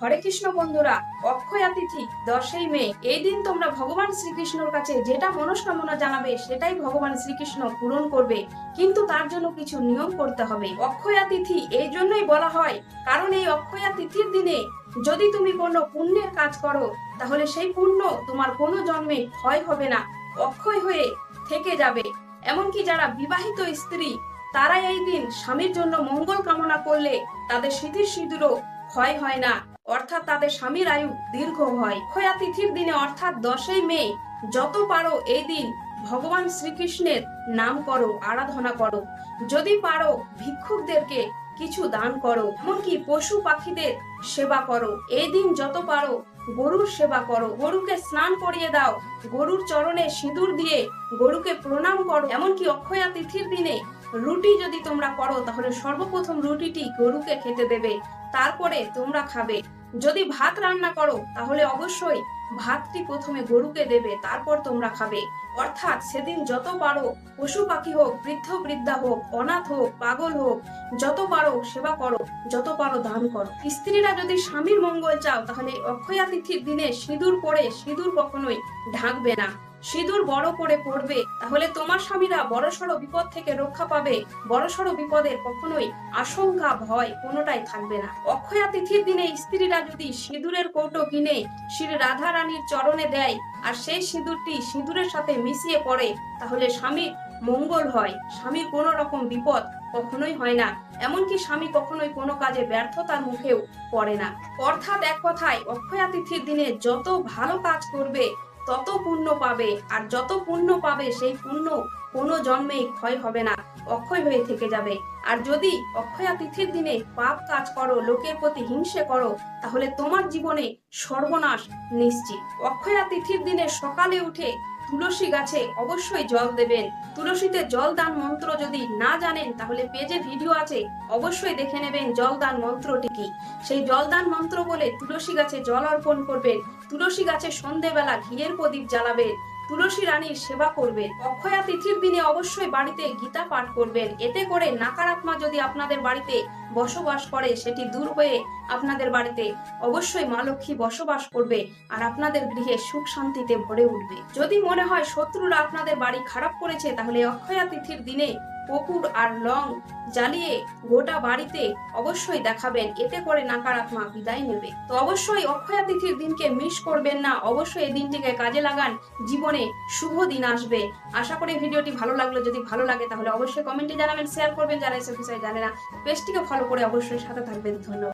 হরে কৃষ্ণ বন্ধুরা, অক্ষয়া তিথি দশই মে। এই দিন তোমরা ভগবান শ্রীকৃষ্ণর কাছে যেটা মনস্কামনা জানাবে, সেটাই ভগবান শ্রীকৃষ্ণ পূরণ করবে। কিন্তু তার জন্য কিছু নিয়ম করতে হবে। অক্ষয়া তিথি এই জন্যই বলা হয়, কারণ এই অক্ষয়া তিথির দিনে যদি তুমি কোনো পুণ্যের কাজ করো, তাহলে সেই পুণ্য তোমার কোনো জন্মে ক্ষয় হবে না, অক্ষয় হয়ে থেকে যাবে। এমনকি যারা বিবাহিত স্ত্রী তারা এই দিন স্বামীর জন্য মঙ্গল কামনা করলে তাদের স্মৃতির সিঁদুরও ক্ষয় হয় না। অর্থাৎ তাদের স্বামীর আয়ু দীর্ঘ হয়। ক্ষয়া তিথির দিনে অর্থাৎ দশই মে, যত পারো এই দিন ভগবান শ্রীকৃষ্ণের নাম করো, আরাধনা করো। যদি পারো ভিক্ষুকদেরকে কিছু দান করো, এমনকি পশু পাখিদের সেবা করো। এই দিন যত পারো গরুর সেবা করো। গরুকে স্নান করিয়ে দাও। গরুর চরণে সিঁদুর দিয়ে গরুকে প্রণাম করো। এমনকি অক্ষয়া তিথির দিনে রুটি যদি তোমরা করো, তাহলে সর্বপ্রথম রুটিটি গরুকে খেতে দেবে। তারপরে তোমরা খাবে। যদি ভাত রান্না করো, তাহলে অবশ্যই ভাতটি প্রথমে গরুকে দেবে, তারপর তোমরা খাবে। অর্থাৎ সেদিন যত পারো, পশু পাখি হোক, বৃদ্ধ, বৃদ্ধা হোক, অনাথ হোক, পাগল হোক, যত পারো সেবা করো, যত পারো দান করো। স্ত্রীরা যদি স্বামীর মঙ্গল চাও, তাহলে অক্ষয়া তিথির দিনে সিঁদুর পরে সিঁদুর কখনোই ঢাকবে না। সিঁদুর বড় করে পড়বে, তাহলে তোমার স্বামীরা বড়সড় বিপদ থেকে রক্ষা পাবে। বড়সড় বিপদের কখনোই আশঙ্কা, ভয় কোনোটাই থাকবে না। অক্ষয়া তিথির দিনে স্ত্রীরা যদি সিঁদুরের কৌটো কিনে শ্রী রাধা রানীর চরণে দেয় আর সেই সিঁদুরটি সিঁদুরের সাথে মিশিয়ে পড়ে, তাহলে স্বামীর মঙ্গল হয়। স্বামীর কোনো রকম বিপদ কখনোই হয় না। এমনকি স্বামী কখনোই কোনো কাজে ব্যর্থতার মুখেও পড়ে না। অর্থাৎ এক কথায় অক্ষয়া তিথির দিনে যত ভালো কাজ করবে তত পুণ্য পাবে আর যত পুণ্য পাবে সেই পুণ্য কোনো জন্মেই ক্ষয় হবে না, অক্ষয় হয়ে থেকে যাবে। আর যদি অক্ষয়া তিথির দিনে পাপ কাজ করো, লোকের প্রতি হিংসে করো, তাহলে তোমার জীবনে সর্বনাশ নিশ্চিত। অক্ষয়া তিথির দিনে সকালে উঠে তুলসী গাছে অবশ্যই জল দেবেন। তুলসীতে জল দান মন্ত্র যদি না জানেন, তাহলে পেজে ভিডিও আছে, অবশ্যই দেখে নেবেন জল দান মন্ত্রটি কি। সেই জলদান মন্ত্র বলে তুলসী গাছে জল অর্পণ করবেন। তুলসী গাছে সন্ধেবেলা ঘিয়ের প্রদীপ জ্বালাবেন। তুলসী রানীর সেবা করবেন। অক্ষয়া তিথির দিনে অবশ্যই বাড়িতে গীতা পাঠ করবেন। এতে করে নাকারাত্মা যদি আপনাদের বাড়িতে বসবাস করে, সেটি দূর হয়ে আপনাদের বাড়িতে অবশ্যই মা লক্ষ্মী বসবাস করবে আর আপনাদের গৃহে সুখ শান্তিতে ভরে উঠবে। যদি মনে হয় শত্রুরা আপনাদের বাড়ি খারাপ করেছে, তাহলে অক্ষয়া তিথির দিনে কপুর আর লং জ্বালিয়ে গোটা বাড়িতে অবশ্যই দেখাবেন। এতে করে নাকারাত্মা বিদায় নেবে। তো অবশ্যই অক্ষয়া তিথির দিনকে মিস করবেন না। অবশ্যই এই দিনটিকে কাজে লাগান। জীবনে শুভ দিন আসবে। আশা করি ভিডিওটি ভালো লাগল। যদি ভালো লাগে তাহলে অবশ্যই কমেন্টে জানাবেন শেয়ার করবেন। যারা এসে বিষয়ে জানে না পেজটিকে ফলো করে অবশ্যই সাথে থাকবেন। ধন্যবাদ।